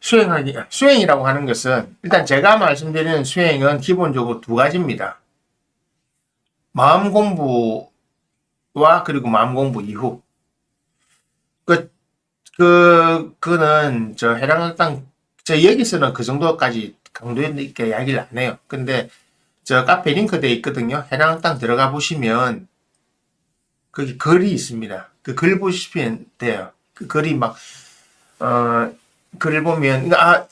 수행하기, 수행이라고 하는 것은 일단 제가 말씀드리는 수행은 기본적으로 두 가지입니다. 마음 공부와 그리고 마음 공부 이후. 그, 그, 그는 저 해랑학당, 저 여기서는 그 정도까지 강도 있게 이야기를 안 해요. 근데 저 카페 링크 돼 있거든요. 해랑학당 들어가 보시면 거기 글이 있습니다. 그 글 보시면 돼요. 그 글이 막, 어, 글을 보면, 그러니까 아,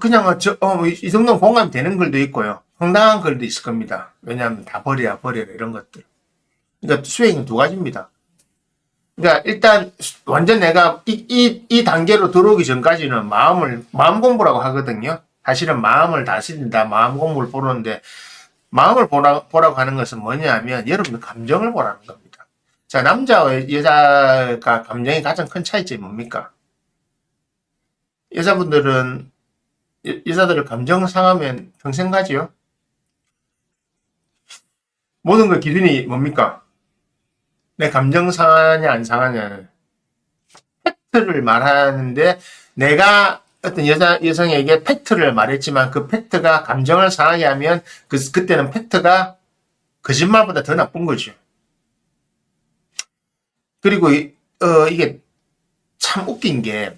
그냥 저, 어, 이, 이 정도는 공감이 되는 글도 있고요. 황당한 글도 있을 겁니다. 왜냐하면 다 버려야 버려라 이런 것들. 그러니까 수행은 두 가지입니다. 그러니까 일단 완전 내가 이, 이, 이 단계로 들어오기 전까지는 마음을, 마음 공부라고 하거든요. 사실은 마음을 다스린다, 마음 공부를 보는데 마음을 보라, 보라고 하는 것은 뭐냐면 여러분의 감정을 보라는 겁니다. 자, 남자와 여자가 감정이 가장 큰 차이점이 뭡니까? 여자분들은 여, 여자들을 감정 상하면 평생 가지요. 모든 그 기준이 뭡니까? 내 감정 상하냐 안 상하냐는 팩트를 말하는데 내가 어떤 여자 여성에게 팩트를 말했지만 그 팩트가 감정을 상하게 하면 그 그때는 팩트가 거짓말보다 더 나쁜 거죠. 그리고 이, 어, 이게 참 웃긴 게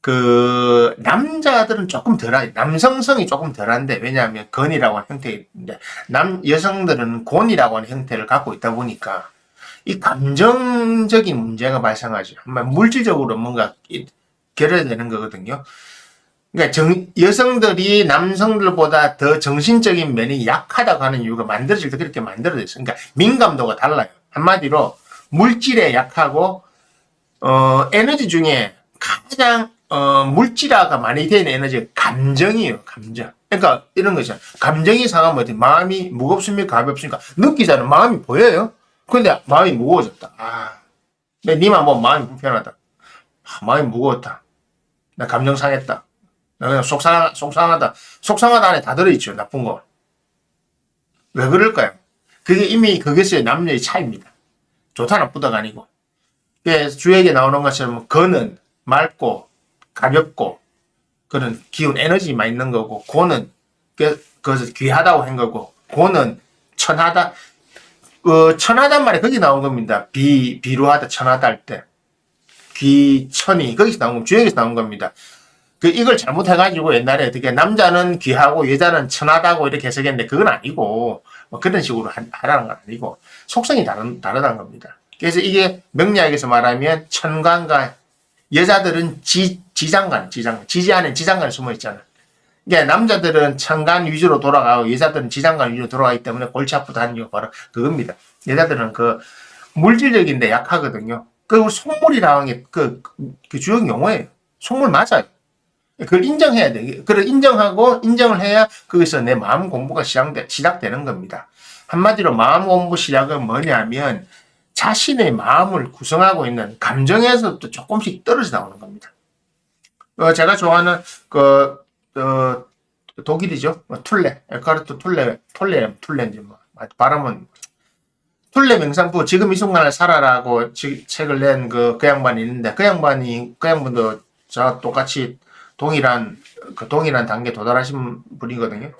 그 남자들은 조금 덜하 남성성이 조금 덜한데 왜냐하면 건이라고 하는 형태인데 남 여성들은 곤이라고 하는 형태를 갖고 있다 보니까 이 감정적인 문제가 발생하죠. 물질적으로 뭔가 이- 결여되는 거거든요. 그러니까 정- 여성들이 남성들보다 더 정신적인 면이 약하다고 하는 이유가 만들어질 때 그렇게 만들어졌어요. 그러니까 민감도가 달라요. 한마디로 물질에 약하고 어, 에너지 중에 가장 어, 물질화가 많이 되는 에너지가 감정이에요. 감정. 그러니까 이런 거죠. 감정이 상하면 어때? 마음이 무겁습니까? 가볍습니까? 느끼자는 마음이 보여요. 근데 마음이 무거워졌다. 아, 내 니만 보면 마음이 불편하다. 아, 마음이 무거웠다. 나 감정 상했다. 나 그냥 속상, 속상하다. 속상하다 안에 다 들어있죠. 나쁜 거. 왜 그럴까요? 그게 이미 그것의 남녀의 차이입니다. 좋다 나쁘다가 아니고. 주에게 나오는 것처럼 건은 맑고 가볍고 그런 기운 에너지만 있는 거고 고는 그 그것을 귀하다고 한 거고 고는 천하다 그 천하단 말이 거기 나온 겁니다. 비 비루하다 천하다 할 때 귀천이 거기서 나온 겁니다. 주역에서 나온 겁니다. 그 이걸 잘못해가지고 옛날에 어떻게 남자는 귀하고 여자는 천하다고 이렇게 해석했는데 그건 아니고 뭐 그런 식으로 하- 하라는 건 아니고 속성이 다른 다르다는 겁니다. 그래서 이게 명리학에서 말하면 천간과 여자들은 지 지장간 지장간 지지 안에 지장간이 숨어 있잖아. 그러니까 남자들은 천간 위주로 돌아가고 여자들은 지장간 위주로 돌아가기 때문에 골치 아프다 하는 이유가 바로 그겁니다. 여자들은 그 물질적인데 약하거든요. 그 속물이라는 게 그 그 주요 용어예요. 속물 맞아요. 그걸 인정해야 돼. 그걸 인정하고 인정을 해야 거기서 내 마음 공부가 시작되, 시작되는 겁니다. 한마디로 마음 공부 시작은 뭐냐면 자신의 마음을 구성하고 있는 감정에서부터 조금씩 떨어져 나오는 겁니다. 어, 제가 좋아하는 그 어, 독일이죠. 뭐, 툴레, 에카르트 툴레, 툴레, 툴레인지 뭐 발음은 툴레 명상부 지금 이 순간을 살아라고 지- 책을 낸 그 그 양반이 있는데 그 양반이 그 양반도 저 똑같이 동일한 그 동일한 단계 도달하신 분이거든요.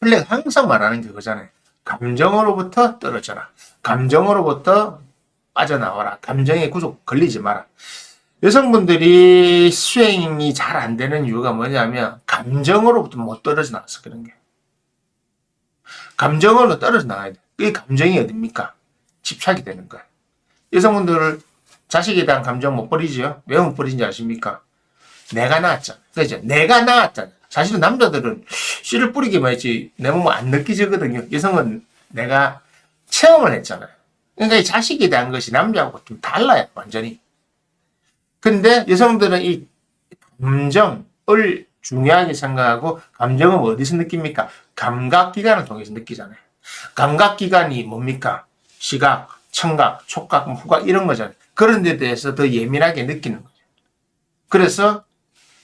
툴레가 항상 말하는 게 그거잖아요. 감정으로부터 떨어져라. 감정으로부터 빠져나와라. 감정에 구속 걸리지 마라. 여성분들이 수행이 잘 안 되는 이유가 뭐냐면 감정으로부터 못 떨어져 나와서 그런 게. 감정으로 떨어져 나와야 돼. 그 감정이 어딥니까? 집착이 되는 거야. 여성분들 자식에 대한 감정 못 버리지요? 왜 못 버리는지 아십니까? 내가 낳았잖아. 그죠? 내가 낳았잖아. 사실은 남자들은 씨를 뿌리기만 했지 내 몸은 안 느끼지거든요. 여성은 내가 체험을 했잖아요. 그러니까 이 자식에 대한 것이 남자하고 좀 달라요. 완전히. 근데 여성들은 이 감정을 중요하게 생각하고 감정은 어디서 느낍니까? 감각기관을 통해서 느끼잖아요. 감각기관이 뭡니까? 시각, 청각, 촉각, 뭐 후각 이런 거잖아요. 그런 데 대해서 더 예민하게 느끼는 거죠. 그래서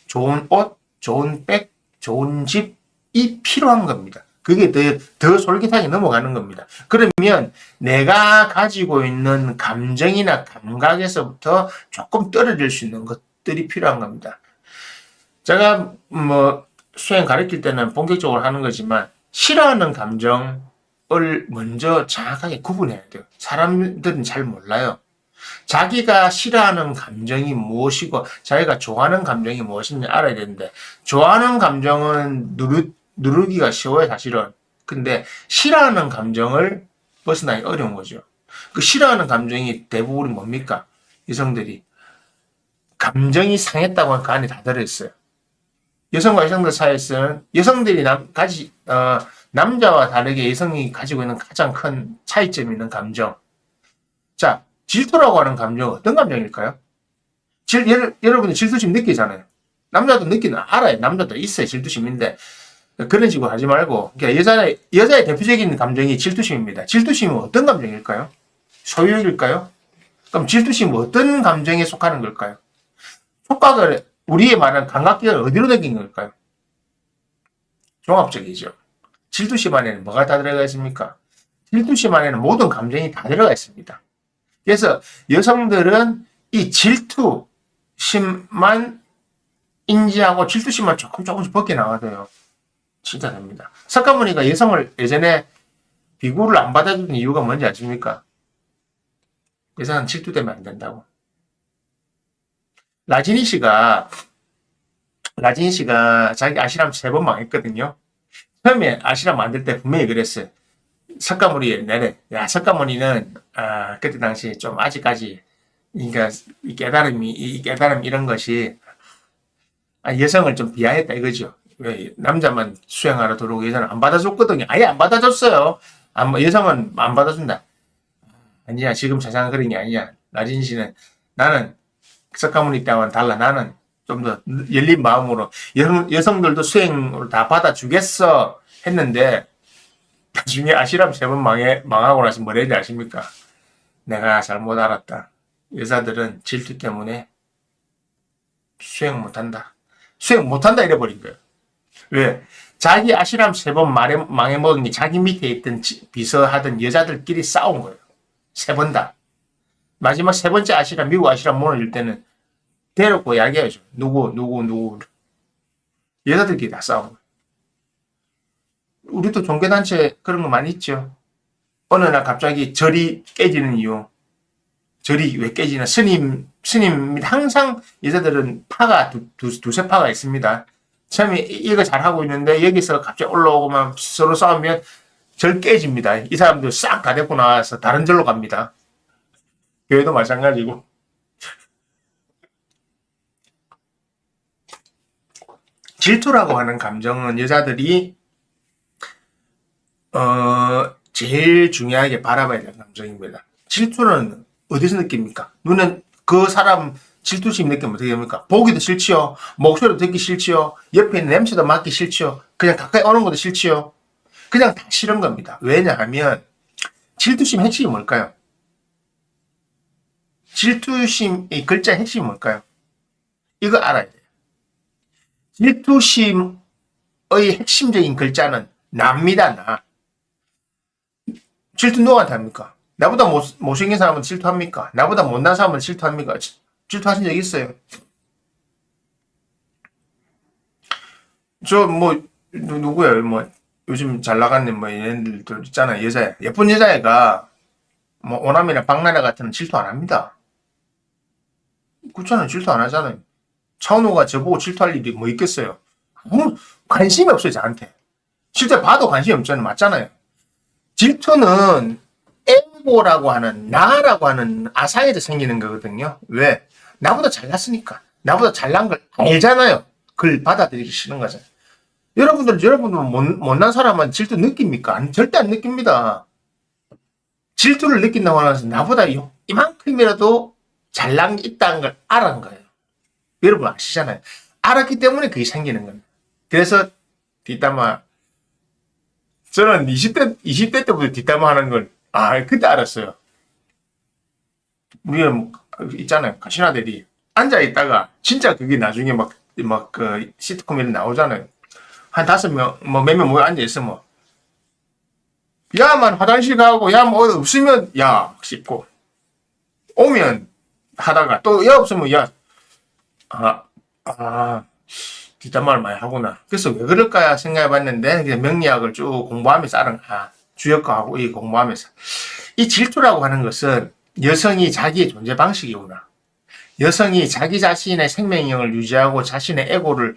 좋은 옷, 좋은 백, 좋은 집 이 필요한 겁니다. 그게 더, 더 솔깃하게 넘어가는 겁니다. 그러면 내가 가지고 있는 감정이나 감각에서부터 조금 떨어질 수 있는 것, 것들이 필요한 겁니다. 제가 뭐 수행 가르칠 때는 본격적으로 하는 거지만 싫어하는 감정을 먼저 정확하게 구분해야 돼요. 사람들은 잘 몰라요. 자기가 싫어하는 감정이 무엇이고 자기가 좋아하는 감정이 무엇인지 알아야 되는데 좋아하는 감정은 누르, 누르기가 쉬워요 사실은 근데 싫어하는 감정을 벗어나기 어려운 거죠 그 싫어하는 감정이 대부분이 뭡니까 여성들이 감정이 상했다고 그 안에 다 들어있어요 여성과 여성들 사이에서는 여성들이 남, 가지, 어, 남자와 다르게 여성이 가지고 있는 가장 큰 차이점이 있는 감정 자 질투라고 하는 감정은 어떤 감정일까요? 질, 여, 여러분이 질투심 느끼잖아요. 남자도 느끼는, 알아요. 남자도 있어요. 질투심인데. 그런 식으로 하지 말고, 그러니까 여자의, 여자의 대표적인 감정이 질투심입니다. 질투심은 어떤 감정일까요? 소유일까요? 그럼 질투심은 어떤 감정에 속하는 걸까요? 촉각을, 우리의 말은 감각기를 어디로 느낀 걸까요? 종합적이죠. 질투심 안에는 뭐가 다 들어가 있습니까? 질투심 안에는 모든 감정이 다 들어가 있습니다. 그래서 여성들은 이 질투심만 인지하고 질투심만 조금 조금씩 벗겨 나가돼요. 진짜 됩니다. 석가모니가 여성을 예전에 비구를 안 받아주는 이유가 뭔지 아십니까? 여성은 질투되면 안 된다고. 라지니 씨가 라지니 씨가 자기 아시람 세 번 망했거든요. 처음에 아시람 만들 때 분명히 그랬어요. 석가모니 내래 야 석가모니는 아 그때 당시 좀 아직까지 그러니까 이 깨달음이 이 깨달음 이런 것이 아, 여성을 좀 비하했다 이거죠. 왜 남자만 수행하러 들어오고 여자는 안 받아줬거든요. 아예 안 받아줬어요. 안, 여성은 안 받아준다. 아니야 지금 자상 그런 게 아니야. 나진 씨는 나는 석가모니 때와는 달라. 나는 좀 더 열린 마음으로 여성, 여성들도 수행으로 다 받아주겠어 했는데 나중에 아시람 세 번 망해, 망하고 나서 뭐라 했지 아십니까? 내가 잘못 알았다. 여자들은 질투 때문에 수행 못한다. 수행 못한다 이래버린 거예요. 왜? 자기 아시람 세 번 망해먹은 게 자기 밑에 있던 지- 비서하던 여자들끼리 싸운 거예요. 세 번 다. 마지막 세 번째 아시람, 미국 아시람 문을 열 때는 데려고 이야기해야죠. 누구, 누구, 누구. 여자들끼리 다 싸운 거예요. 우리도 종교단체 그런 거 많이 있죠. 어느 날 갑자기 절이 깨지는 이유. 절이 왜 깨지나? 스님, 스님, 항상 여자들은 파가 두, 두, 두세 파가 있습니다. 처음에 이- 이거 잘하고 있는데 여기서 갑자기 올라오고만 서로 싸우면 절 깨집니다. 이 사람들 싹다 데리고 나와서 다른 절로 갑니다. 교회도 마찬가지고. 질투라고 하는 감정은 여자들이 어, 제일 중요하게 바라봐야 될 감정입니다. 질투는 어디서 느낍니까? 눈은 그 사람 질투심 느끼면 어떻게 됩니까? 보기도 싫지요. 목소리도 듣기 싫지요. 옆에 있는 냄새도 맡기 싫지요. 그냥 가까이 오는 것도 싫지요. 그냥 다 싫은 겁니다. 왜냐하면 질투심 핵심이 뭘까요? 질투심의 글자 핵심이 뭘까요? 이거 알아야 돼요. 질투심의 핵심적인 글자는 납니다, 나. 질투 누구한테 합니까? 나보다 못, 못생긴 사람은 질투합니까? 나보다 못난 사람은 질투합니까? 지- 질투하신 적 있어요? 저, 뭐, 누, 누구예요? 뭐, 요즘 잘 나가는 뭐, 얘네들 있잖아요. 여자애. 예쁜 여자애가, 뭐, 오남이나 박나래 같은 는 질투 안 합니다. 그렇잖아요. 질투 안 하잖아요. 차은우가 저보고 질투할 일이 뭐 있겠어요? 아무 관심이 없어요, 저한테. 실제 봐도 관심이 없잖아요. 맞잖아요. 질투는 에고라고 하는 나라고 하는 아사에서 생기는 거거든요. 왜? 나보다 잘났으니까. 나보다 잘난 걸 알잖아요. 그걸 싫은 거잖아요. 여러분들, 여러분은 못, 못난 사람은 질투 느낍니까? 안, 절대 안 느낍니다. 질투를 느낀다고 하면서 나보다 요- 이만큼이라도 잘난 게 있다는 걸 알은 거예요. 여러분 아시잖아요. 알았기 때문에 그게 생기는 겁니다. 그래서 뒷담화 저는 20대, 20대 때부터 뒷담화 하는 걸, 아, 그때 알았어요. 우리가 뭐, 있잖아요. 가시나들이 앉아 있다가, 진짜 그게 나중에 막, 막, 그, 시트콤에 나오잖아요. 한 다섯 명, 뭐, 몇명 모여 앉아 있으면, 야만 화장실 가고, 야, 뭐, 어디 없으면, 야, 씹고, 오면, 하다가, 또, 야, 없으면, 야, 아, 아, 뒷담화를 많이 하구나. 그래서 왜 그럴까 생각해 봤는데, 그냥 명리학을 쭉 공부하면서 알은, 아, 주역과하고 이 공부하면서. 이 질투라고 하는 것은 여성이 자기의 존재 방식이구나. 여성이 자기 자신의 생명력을 유지하고 자신의 에고를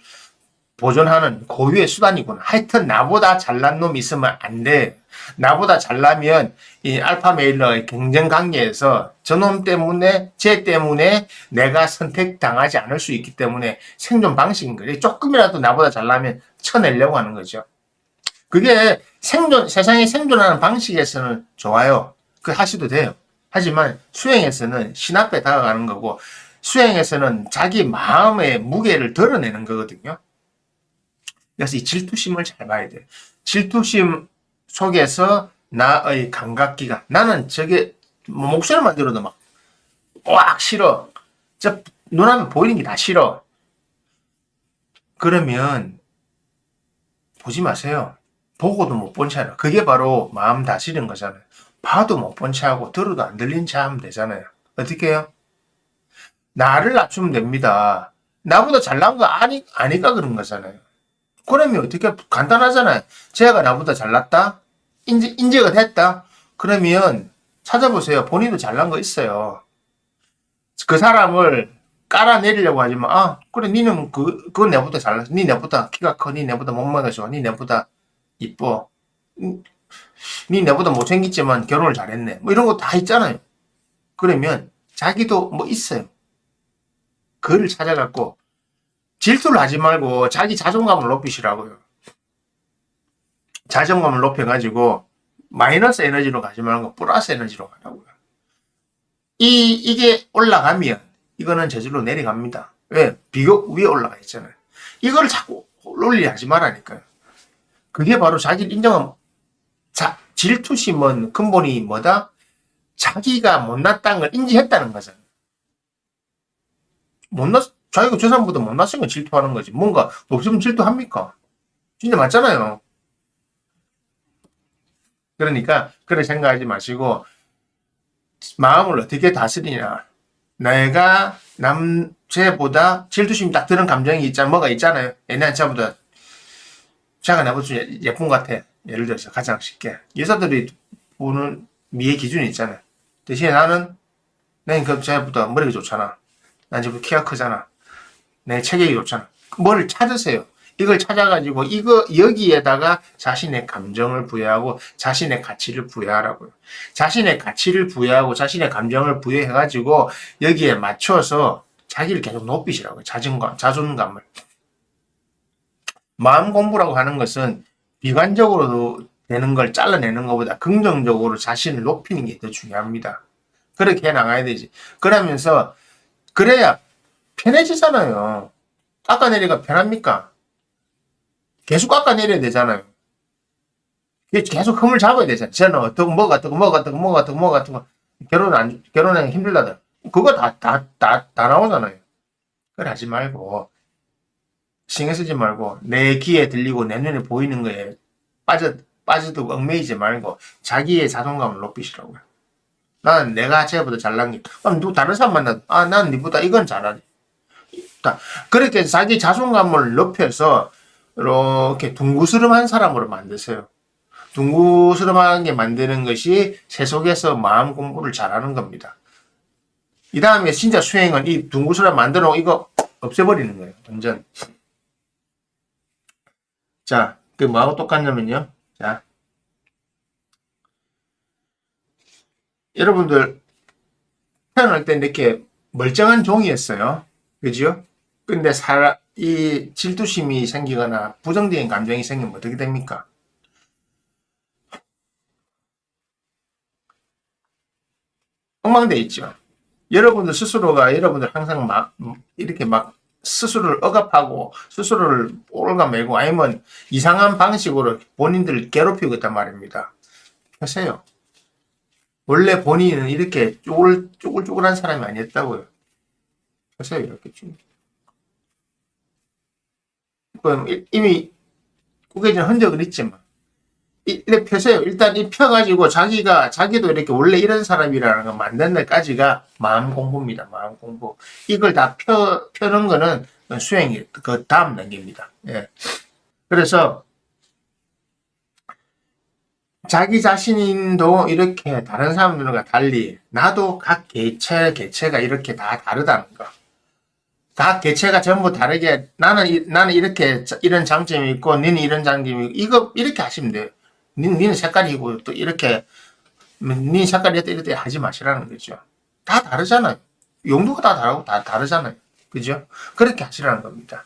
보존하는 고유의 수단이구나. 하여튼 나보다 잘난 놈이 있으면 안 돼. 나보다 잘나면 이 알파 메일러의 경쟁 관계에서 저놈 때문에 쟤 때문에 내가 선택당하지 않을 수 있기 때문에 생존 방식인 거지. 조금이라도 나보다 잘나면 쳐내려고 하는 거죠. 그게 생존 세상에 생존하는 방식에서는 좋아요. 그 하셔도 돼요. 하지만 수행에서는 신 앞에 다가가는 거고 수행에서는 자기 마음의 무게를 드러내는 거거든요. 그래서 이 질투심을 잘 봐야 돼. 질투심 속에서 나의 감각기가 나는 저게 뭐 목소리만 들어도 막 꽉 싫어. 저 눈앞에 보이는 게 다 싫어. 그러면 보지 마세요. 보고도 못 본 채하라. 그게 바로 마음 다스리는 거잖아요. 봐도 못본 채하고 들어도 안 들린 채 하면 되잖아요. 어떻게 해요? 나를 낮추면 됩니다. 나보다 잘난 거 아니, 아니까 그런 거잖아요. 그러면 어떻게 간단하잖아요. 제가 나보다 잘났다? 인지, 인지가 됐다? 그러면 찾아보세요. 본인도 잘난 거 있어요. 그 사람을 깔아내리려고 하지만, 아, 그래, 니는 그, 그건 내보다 잘났어. 니 내보다 키가 커. 니 내보다 몸매가 좋아. 니 내보다 이뻐. 음, 니 내보다 못생겼지만 결혼을 잘했네. 뭐 이런 거 다 있잖아요. 그러면 자기도 뭐 있어요. 그를 찾아갖고 질투를 하지 말고 자기 자존감을 높이시라고요. 자존감을 높여가지고 마이너스 에너지로 가지 말고 플러스 에너지로 가라고요. 이, 이게 올라가면 이거는 저절로 내려갑니다. 왜? 비교 위에 올라가 있잖아요. 이걸 자꾸 논리하지 말라니까요. 그게 바로 자기를 인정한 자, 질투심은 근본이 뭐다? 자기가 못났다는 걸 인지했다는 거잖아요. 못났, 자기가 저 사람보다 못났으면 질투하는 거지. 뭔가 없으면 질투합니까? 진짜 맞잖아요. 그러니까, 그렇게 생각하지 마시고, 마음을 어떻게 다스리냐. 내가 남자보다 질투심이 딱 드는 감정이 있잖아. 뭐가 있잖아요. 자보다 자가 나보다 예쁜 것 같아. 예를 들어서 가장 쉽게. 여자들이 보는 미의 기준이 있잖아요. 대신에 나는, 내 그, 쟤보다 머리가 좋잖아. 난 지금 키가 크잖아. 내 체격이 좋잖아. 뭘 찾으세요. 이걸 찾아가지고 이거 여기에다가 자신의 감정을 부여하고 자신의 가치를 부여하라고요. 자신의 가치를 부여하고 자신의 감정을 부여해가지고 여기에 맞춰서 자기를 계속 높이시라고요. 자존감, 자존감을. 마음 공부라고 하는 것은 비관적으로 되는 걸 잘라내는 것보다 긍정적으로 자신을 높이는 게 더 중요합니다. 그렇게 해 나가야 되지. 그러면서 그래야 편해지잖아요. 깎아내리가 편합니까? 계속 깎아내려야 되잖아요. 계속 흠을 잡아야 되잖아요. 저는 어떻고 뭐가 어떻고 뭐가 어떻고 뭐가 어떻고 뭐가 어떻고 결혼 안 결혼하기 힘들다들 그거 다 다 다 다 나오잖아요. 그걸 하지 말고 신경 쓰지 말고 내 귀에 들리고 내 눈에 보이는 거에 빠져 빠져도 얽매이지 말고 자기의 자존감을 높이시라고요. 나는 내가 쟤보다 잘난 게, 그럼 누구 다른 사람 만나도, 아, 난 니보다 이건 잘하지. 다 그렇게 자기 자존감을 높여서, 이렇게 둥구스름한 사람으로 만드세요. 둥구스름하게 만드는 것이 세속에서 마음 공부를 잘하는 겁니다. 이 다음에 진짜 수행은 이 둥구스름 만들어 이거 없애버리는 거예요. 완전. 자, 그 뭐하고 똑같냐면요. 자. 여러분들 태어날 때 이렇게 멀쩡한 종이었어요. 그죠? 근데 사람, 이 질투심이 생기거나 부정적인 감정이 생기면 어떻게 됩니까? 엉망돼 있죠. 여러분들 스스로가 여러분들 항상 막 이렇게 막 스스로를 억압하고 스스로를 올가매고 아니면 이상한 방식으로 본인들을 괴롭히고 있단 말입니다. 하세요. 원래 본인은 이렇게 쪼글, 쪼글쪼글한 사람이 아니었다고요. 하세요, 이렇게 쭉. 그럼 이- 이미 구겨진 흔적은 있지만, 이- 이렇게 펴세요. 일단 이 펴가지고 자기가 자기도 이렇게 원래 이런 사람이라는 걸 만드는 데까지가 마음 공부입니다. 마음 공부. 이걸 다 펴, 펴는 거는 수행이 그 다음 단계입니다. 예. 그래서 자기 자신도 이렇게 다른 사람들과 달리 나도 각 개체 개체가 이렇게 다 다르다는 거. 각 개체가 전부 다르게 나는 이- 나는 이렇게 자- 이런 장점이 있고 니는 이런 장점이 있고 이거 이렇게 하시면 돼요. 니, 니는 색깔이고 또 이렇게 니 색깔이 이렇게 이렇게 하지 마시라는 거죠. 다 다르잖아요. 용도가 다 다르고 다 다르잖아요. 그죠? 그렇게 하시라는 겁니다.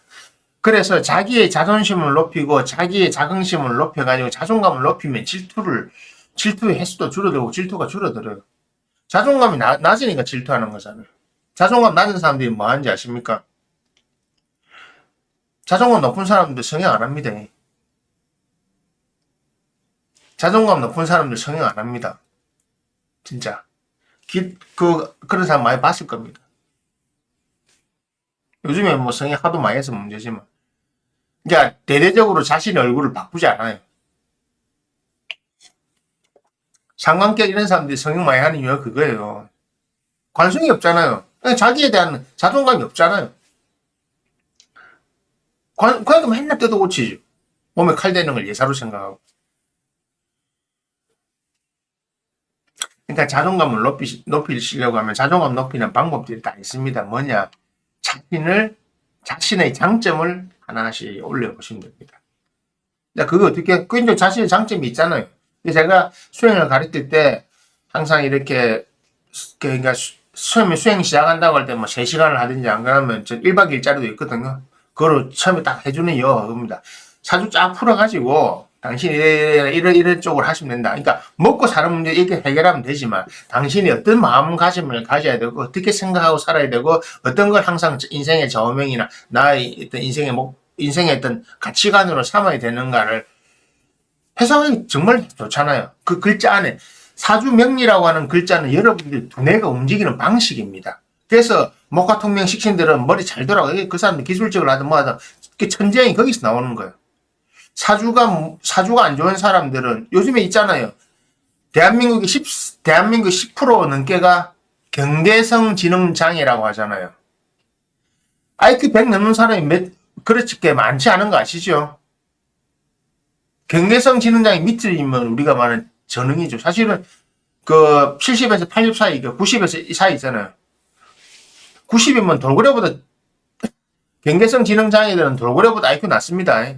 그래서 자기의 자존심을 높이고 자기의 자긍심을 높여가지고 자존감을 높이면 질투를 질투의 횟수도 줄어들고 질투가 줄어들어요. 자존감이 나, 낮으니까 질투하는 거잖아요. 자존감 낮은 사람들이 뭐 하는지 아십니까? 자존감 높은 사람들 성형 안 합니다. 자존감 높은 사람들 성형 안 합니다. 진짜. 기, 그, 그런 사람 많이 봤을 겁니다. 요즘에 뭐 성형 하도 많이 해서 문제지만. 그러니까 대대적으로 자신의 얼굴을 바꾸지 않아요. 상관격 이런 사람들이 성형 많이 하는 이유가 그거예요. 관심이 없잖아요. 자기에 대한 자존감이 없잖아요. 관, 그러니까 맨날 뜯어 고치죠. 몸에 칼 대는 걸 예사로 생각하고. 그러니까 자존감을 높이, 높이시려고 하면 자존감 높이는 방법들이 다 있습니다. 뭐냐? 자신을, 자신의 장점을 하나씩 올려보시면 됩니다. 자, 그거 어떻게, 그 이제 자신의 장점이 있잖아요. 제가 수행을 가르칠 때 항상 이렇게, 그러니까 수- 처음에 수행 시작한다고 할 때 뭐 3시간을 하든지 안 그러면 전 1박 2일짜리도 있거든요. 그거를 처음에 딱 해주는 이유가 사주 쫙 풀어가지고 당신이 이래, 이래, 이런 쪽으로 하시면 된다. 그러니까 먹고 사는 문제 이렇게 해결하면 되지만 당신이 어떤 마음가짐을 가져야 되고 어떻게 생각하고 살아야 되고 어떤 걸 항상 인생의 좌우명이나 나의 어떤 인생의 목, 인생의 어떤 가치관으로 삼아야 되는가를 해석하기 정말 좋잖아요. 그 글자 안에 사주명리라고 하는 글자는 여러분들 두뇌가 움직이는 방식입니다. 그래서 목화통명 식신들은 머리 잘 돌아가. 그 사람들 기술적으로 하든 뭐 하든 그 천재형이 거기서 나오는 거예요. 사주가 사주가 안 좋은 사람들은 요즘에 있잖아요. 대한민국의 10 대한민국 10% 넘게가 경계성 지능 장애라고 하잖아요. IQ 100 넘는 사람이 몇 그렇게 많지 않은 거 아시죠? 경계성 지능 장애 밑이면 우리가 말하는 전능이죠. 사실은 그 70에서 80 사이, 그 90에서 이 사이 있잖아요. 90이면 돌고래보다 경계성 지능 장애들은 돌고래보다 IQ 낮습니다.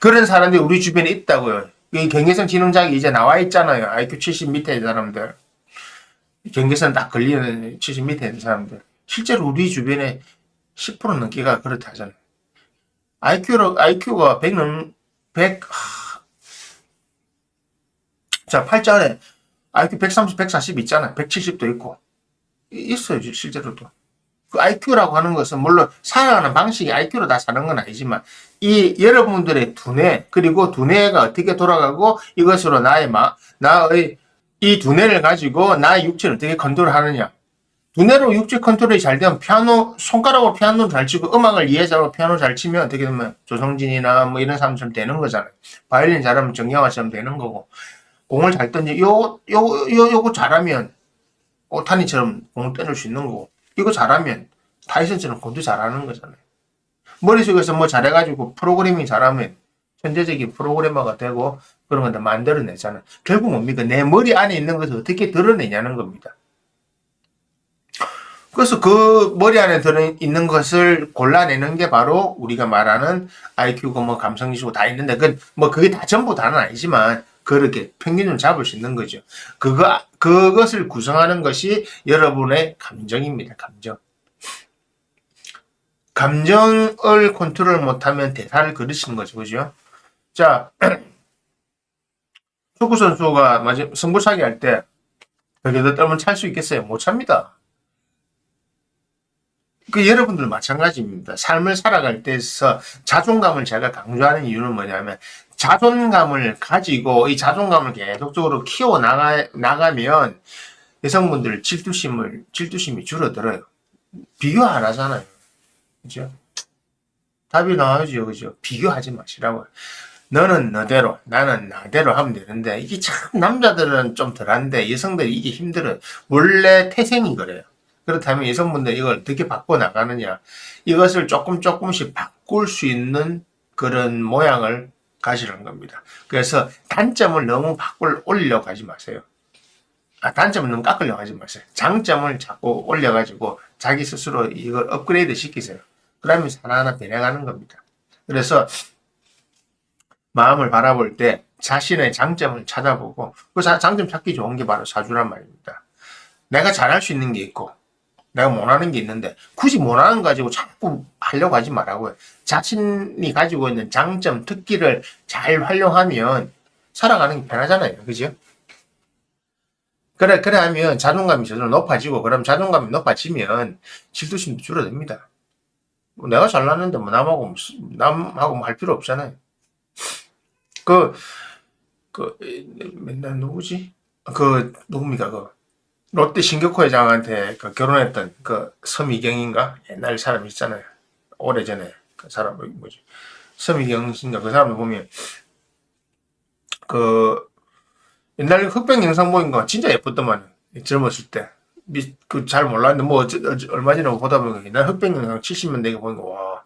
그런 사람들이 우리 주변에 있다고요. 이 경계성 지능 장애 이제 나와 있잖아요. IQ 70 밑에 있는 사람들. 경계선 딱 걸리는 70 밑에 있는 사람들. 실제로 우리 주변에 10% 넘게가 그렇다 하잖아요. IQ로, IQ가 100 넘, 100, 하... 자, 팔자에 IQ 130, 140 있잖아요. 170도 있고. 이- 있어요, 실제로도. 그 IQ라고 하는 것은 물론 살아가는 방식이 IQ로 다 사는 건 아니지만 이 여러분들의 두뇌 그리고 두뇌가 어떻게 돌아가고 이것으로 나의 마 나의 이 두뇌를 가지고 나의 육체를 어떻게 컨트롤하느냐. 두뇌로 육체 컨트롤이 잘 되면 피아노 손가락으로 피아노를 잘 치고 음악을 이해해서 피아노 잘 치면 어떻게 되면 조성진이나 뭐 이런 사람처럼 되는 거잖아요. 바이올린 잘하면 정영화처럼 되는 거고. 공을 잘 던지 요요 요 요거 잘하면 오타니처럼 공을 던질 수 있는 거고 이거 잘하면 타이슨처럼 공도 잘하는 거잖아요. 머릿속에서 뭐 잘해가지고 프로그래밍 잘하면 천재적인 프로그래머가 되고 그런 건다 만들어내잖아요. 결국 뭡니까? 내 머리 안에 있는 것을 어떻게 드러내냐는 겁니다. 그래서 그 머리 안에 들어있는 것을 골라내는 게 바로 우리가 말하는 IQ고 뭐 감성지수고 다 있는데 그 뭐 그게 다 전부 다는 아니지만 그렇게 평균을 잡을 수 있는 거죠. 그거 그것을 구성하는 것이 여러분의 감정입니다. 감정. 감정을 컨트롤 못하면 대사를 그르시는 거죠, 그죠? 자, 축구 선수가 승부차기 할때 벽에다 떨면 찰 수 있겠어요? 못 찹니다. 그 여러분들 마찬가지입니다. 삶을 살아갈 때서 자존감을 제가 강조하는 이유는 뭐냐면 자존감을 가지고 이 자존감을 계속적으로 키워 나가 나가면 여성분들 질투심을 질투심이 줄어들어요. 비교 안 하잖아요. 그죠? 답이 나와야죠, 그죠? 비교하지 마시라고. 너는 너대로, 나는 나대로 하면 되는데, 이게 참, 남자들은 좀 덜한데, 여성들이 이게 힘들어요. 원래 태생이 그래요. 그렇다면 여성분들 이걸 어떻게 바꿔나가느냐. 이것을 조금 조금씩 바꿀 수 있는 그런 모양을 가시는 겁니다. 그래서 단점을 너무 바꿀, 올리려고 하지 마세요. 아, 단점을 너무 깎으려고 하지 마세요. 장점을 자꾸 올려가지고 자기 스스로 이걸 업그레이드 시키세요. 그러면 하나하나 변해가는 겁니다. 그래서 마음을 바라볼 때 자신의 장점을 찾아보고 그 자- 장점 찾기 좋은 게 바로 사주란 말입니다. 내가 잘할 수 있는 게 있고 내가 못하는 게 있는데 굳이 못하는 거 가지고 자꾸 하려고 하지 말라고요. 자신이 가지고 있는 장점, 특기를 잘 활용하면 살아가는 게 편하잖아요. 그죠? 그래, 그래 하면 자존감이 저절로 높아지고, 그럼 자존감이 높아지면 질투심도 줄어듭니다. 뭐 내가 잘났는데 뭐 남하고, 무슨- 남하고 뭐 할 필요 없잖아요. 그, 그, 맨날 누구지? 그, 누굽니까? 그, 롯데 신격호 회장한테 그 결혼했던 그 서미경인가? 옛날 사람 있잖아요. 오래전에 그 사람, 뭐지? 서미경인가? 그 사람을 보면, 그, 옛날 흑백 영상 보인 거 진짜 예뻤더만 젊었을 때. 그 잘 몰랐는데 뭐 어째- 어째- 얼마 전에 보다 보니까 옛날 흑백 영상 70년대 보니까 와.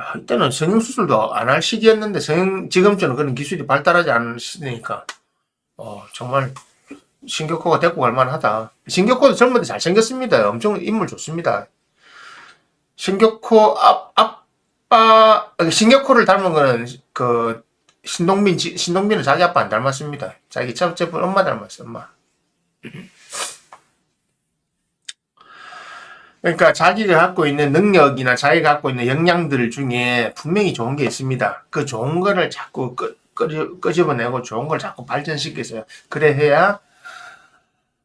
야, 이때는 성형 수술도 안 할 시기였는데 성형 지금처럼 그런 기술이 발달하지 않으니까 어 정말 신격호가 데리고 갈 만하다. 신격호도 젊은데 잘생겼습니다. 엄청 인물 좋습니다. 신격호 아, 아빠 신격호를 닮은 거는 그 신동빈 지- 신동빈은 자기 아빠 안 닮았습니다. 자기 첫째 분 엄마 닮았어 엄마. 그러니까 자기가 갖고 있는 능력이나 자기가 갖고 있는 역량들 중에 분명히 좋은 게 있습니다. 그 좋은 거를 자꾸 끄, 끄, 끄집어내고 좋은 걸 자꾸 발전시키세요. 그래 해야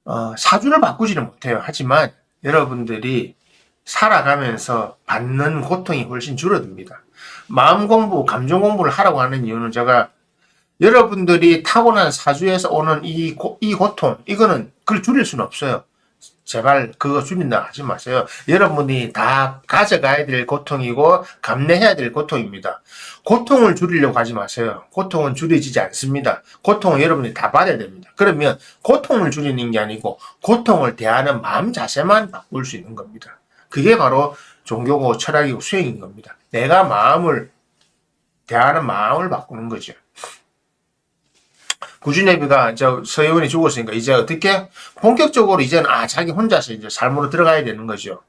어, 사주를 바꾸지는 못해요. 하지만 여러분들이 살아가면서 받는 고통이 훨씬 줄어듭니다. 마음 공부, 감정 공부를 하라고 하는 이유는 제가 여러분들이 타고난 사주에서 오는 이, 고, 이 고통, 이거는 그걸 줄일 수는 없어요. 제발 그거 줄인다 하지 마세요. 여러분이 다 가져가야 될 고통이고 감내해야 될 고통입니다. 고통을 줄이려고 하지 마세요. 고통은 줄여지지 않습니다. 고통은 여러분이 다 받아야 됩니다. 그러면 고통을 줄이는 게 아니고 고통을 대하는 마음 자세만 바꿀 수 있는 겁니다. 그게 바로 종교고 철학이고 수행인 겁니다. 내가 마음을 대하는 마음을 바꾸는 거죠. 구준애비가 저 서예원이 죽었으니까 이제 어떻게 본격적으로 이제는 아 자기 혼자서 이제 삶으로 들어가야 되는 거죠.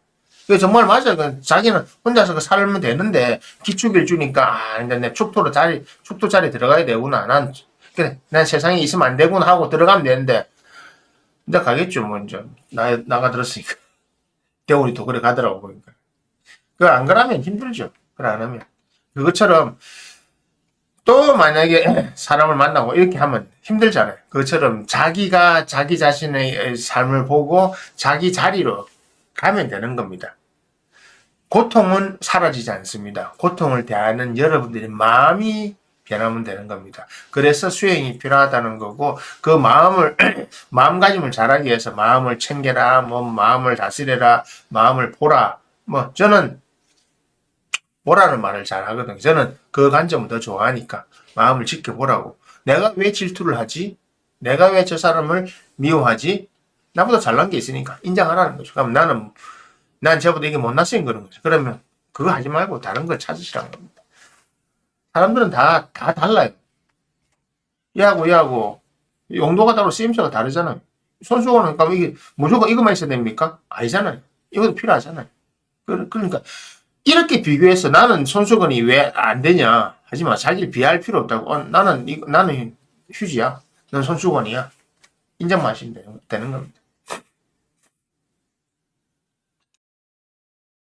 그 정말 맞아요. 그 자기는 혼자서 그 살면 되는데 기축일 주니까 아 이제 내 축토로 자리 축토 자리 들어가야 되구나. 난 그래 난 세상에 있으면 안 되구나 하고 들어가면 되는데 이제 가겠죠. 뭐 이제 나 나가 들었으니까 겨울이 또 그래 가더라고 보니까. 그안 그러면 힘들죠. 그래 안 하면 그것처럼 또 만약에 사람을 만나고 이렇게 하면 힘들잖아요. 그것처럼 자기가 자기 자신의 삶을 보고 자기 자리로 가면 되는 겁니다. 고통은 사라지지 않습니다. 고통을 대하는 여러분들의 마음이 변하면 되는 겁니다. 그래서 수행이 필요하다는 거고 그 마음을 마음가짐을 잘하기 위해서 마음을 챙겨라, 뭐 마음을 다스려라, 마음을 보라. 뭐 저는 보라는 말을 잘 하거든요. 저는 그 관점을 더 좋아하니까 마음을 지켜보라고. 내가 왜 질투를 하지? 내가 왜 저 사람을 미워하지? 나보다 잘난 게 있으니까 인정하라는 거죠. 그럼 나는 난 저보다 이게 못났으니 그런 거죠. 그러면 그거 하지 말고 다른 걸 찾으시라는 겁니다. 사람들은 다, 다 달라요. 얘하고 얘하고 용도가 다르고 쓰임새가 다르잖아요. 손수건은 그러니까 이게 무조건 이것만 있어야 됩니까? 아니잖아요. 이것도 필요하잖아요. 그- 그러니까 이렇게 비교해서 나는 손수건이 왜 안 되냐. 하지만 자기를 비할 필요 없다고. 어, 나는 이 나는 휴지야. 넌 손수건이야. 인정만 하시면 되는, 겁니다